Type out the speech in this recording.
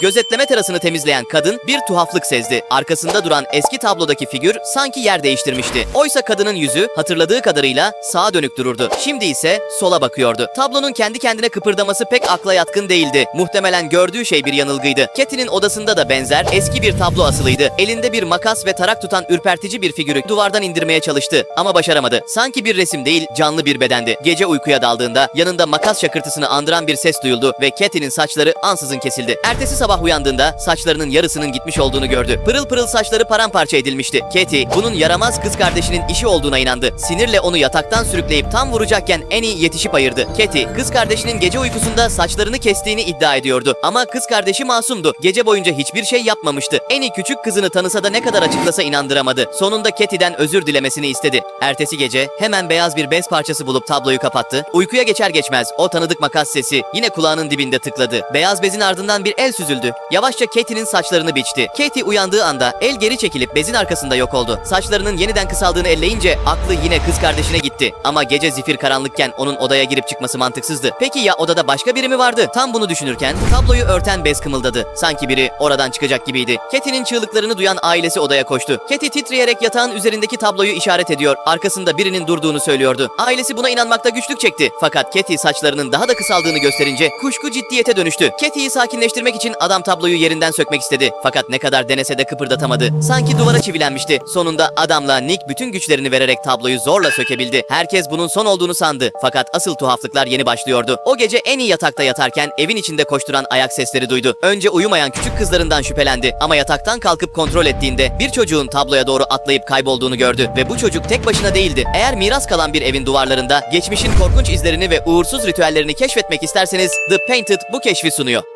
Gözetleme terasını temizleyen kadın bir tuhaflık sezdi. Arkasında duran eski tablodaki figür sanki yer değiştirmişti. Oysa kadının yüzü hatırladığı kadarıyla sağa dönük dururdu. Şimdi ise sola bakıyordu. Tablonun kendi kendine kıpırdaması pek akla yatkın değildi. Muhtemelen gördüğü şey bir yanılgıydı. Katy'nin odasında da benzer eski bir tablo asılıydı. Elinde bir makas ve tarak tutan ürpertici bir figürü duvardan indirmeye çalıştı ama başaramadı. Sanki bir resim değil, canlı bir bedendi. Gece uykuya daldığında yanında makas şakırtısını andıran bir ses duyuldu ve Katy'nin saçları ansızın kesildi. Ertesi sabah uyandığında saçlarının yarısının gitmiş olduğunu gördü. Pırıl pırıl saçları paramparça edilmişti. Katy bunun yaramaz kız kardeşinin işi olduğuna inandı. Sinirle onu yataktan sürükleyip tam vuracakken en iyi yetişip ayırdı. Katy kız kardeşinin gece uykusunda saçlarını kestiğini iddia ediyordu. Ama kız kardeşi masumdu. Gece boyunca hiçbir şey yapmamıştı. Eni küçük kızını tanısa da ne kadar açıklasa inandıramadı. Sonunda Katy'den özür dilemesini istedi. Ertesi gece hemen beyaz bir bez parçası bulup tabloyu kapattı. Uykuya geçer geçmez o tanıdık makas sesi yine kulağının dibinde tıkladı. Beyaz bezin ardından bir el süzüldü. Yavaşça Katy'nin saçlarını biçti. Katy uyandığı anda el geri çekilip bezin arkasında yok oldu. Saçlarının yeniden kısaldığını elleyince aklı yine kız kardeşine gitti. Ama gece zifir karanlıkken onun odaya girip çıkması mantıksızdı. Peki ya odada başka biri mi vardı? Tam bunu düşünürken tabloyu örten bez kımıldadı. Sanki biri oradan çıkacak gibiydi. Katy'nin çığlıklarını duyan ailesi odaya koştu. Katy titreyerek yatağın üzerindeki tabloyu işaret ediyor. Arkasında birinin durduğunu söylüyordu. Ailesi buna inanmakta güçlük çekti. Fakat Katy saçlarının daha da kısaldığını gösterince kuşku ciddiyete dönüştü. Katy'yi sakinleştirmek için adam tabloyu yerinden sökmek istedi. Fakat ne kadar denese de kıpırdatamadı. Sanki duvara çivilenmişti. Sonunda adamla Nick bütün güçlerini vererek tabloyu zorla sökebildi. Herkes bunun son olduğunu sandı. Fakat asıl tuhaflıklar yeni başlıyordu. O gece en iyi yatakta yatarken evin içinde koşturan ayak sesleri duydu. Önce uyumayan küçük kızlarından şüphelendi ama yataktan kalkıp kontrol ettiğinde bir çocuğun tabloya doğru atlayıp kaybolduğunu gördü ve bu çocuk tek başına değildi. Eğer miras kalan bir evin duvarlarında geçmişin korkunç izlerini ve uğursuz ritüellerini keşfetmek isterseniz The Painted bu keşfi sunuyor.